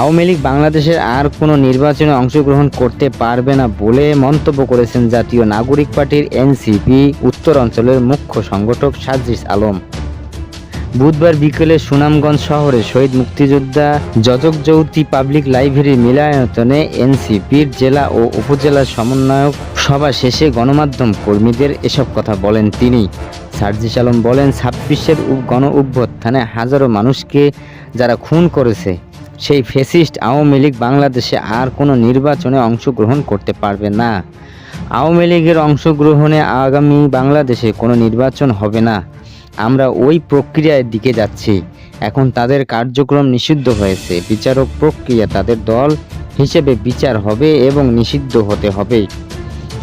আওয়ামী লীগ বাংলাদেশের আর কোনো নির্বাচনে অংশগ্রহণ করতে পারবে না বলে মন্তব্য করেছেন জাতীয় নাগরিক পার্টির এনসিপি উত্তর অঞ্চলের মুখ্য সংগঠক সাজিস আলম। বুধবার বিকেলে সুনামগঞ্জ শহরে শহীদ মুক্তিযোদ্ধা যজক জ্যোতি পাবলিক লাইব্রেরি মিলায়তনে এনসিপির জেলা ও উপজেলা সমন্বয়ক সভা শেষে গণমাধ্যম কর্মীদের এসব কথা বলেন তিনি। সার্জিস আলম বলেন, ছাব্বিশের গণ অভ্যুত্থানে হাজারো মানুষকে যারা খুন করেছে সেই ফেসিস্ট আওয়ামী লীগ বাংলাদেশে আর কোনো নির্বাচনে অংশগ্রহণ করতে পারবে না। আওয়ামী লীগের অংশগ্রহণে আগামী বাংলাদেশে কোনো নির্বাচন হবে না। আমরা ওই প্রক্রিয়ার দিকে যাচ্ছি। এখন তাদের কার্যক্রম নিষিদ্ধ হয়েছে। বিচারক প্রক্রিয়া তাদের দল হিসেবে বিচার হবে এবং নিষিদ্ধ হতে হবে।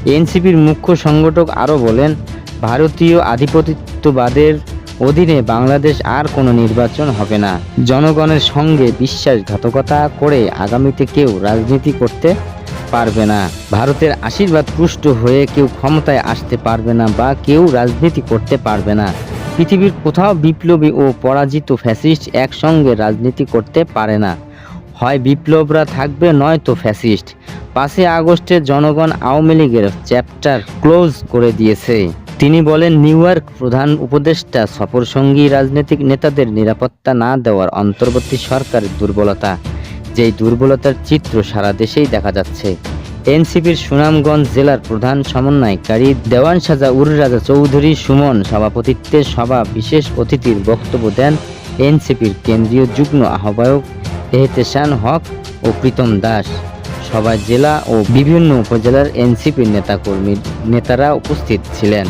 এনসিপির মুখ্য সংগঠক আরও বলেন, ভারতীয় আধিপত্যবাদের অধীনে বাংলাদেশ আর কোনো নির্বাচন হবে না। জনগণের সঙ্গে বিশ্বাসঘাতকতা করে আগামীতে কেউ রাজনীতি করতে পারবে না। ভারতের আশীর্বাদ পুষ্ট হয়ে কেউ ক্ষমতায় আসতে পারবে না বা কেউ রাজনীতি করতে পারবে না। পৃথিবীর কোথাও বিপ্লবী ও পরাজিত ফ্যাসিস্ট একসঙ্গে রাজনীতি করতে পারে না। হয় বিপ্লবরা থাকবে নয়তো ফ্যাসিস্ট। পাঁচই আগস্টে জনগণ আওয়ামী লীগের চ্যাপ্টার ক্লোজ করে দিয়েছে। তিনি বলেন, নিউ ইয়র্ক প্রধান উপদেষ্টা সফরসঙ্গী রাজনৈতিক নেতাদের নিরাপত্তা না দেওয়ার অন্তর্বর্তী সরকারের দুর্বলতা, যেই দুর্বলতার চিত্র সারা দেশেই দেখা যাচ্ছে। এনসিপির সুনামগঞ্জ জেলার প্রধান সমন্বয়কারী দেওয়ান সাজা উর রাজা চৌধুরী সুমন সভাপতিত্বে সভা বিশেষ অতিথির বক্তব্য দেন এনসিপির কেন্দ্রীয় যুগ্ম আহ্বায়ক এহতেশান হক ও প্রীতম দাস। সভায় জেলা ও বিভিন্ন উপজেলার এনসিপির নেতাকর্মী নেতারা উপস্থিত ছিলেন।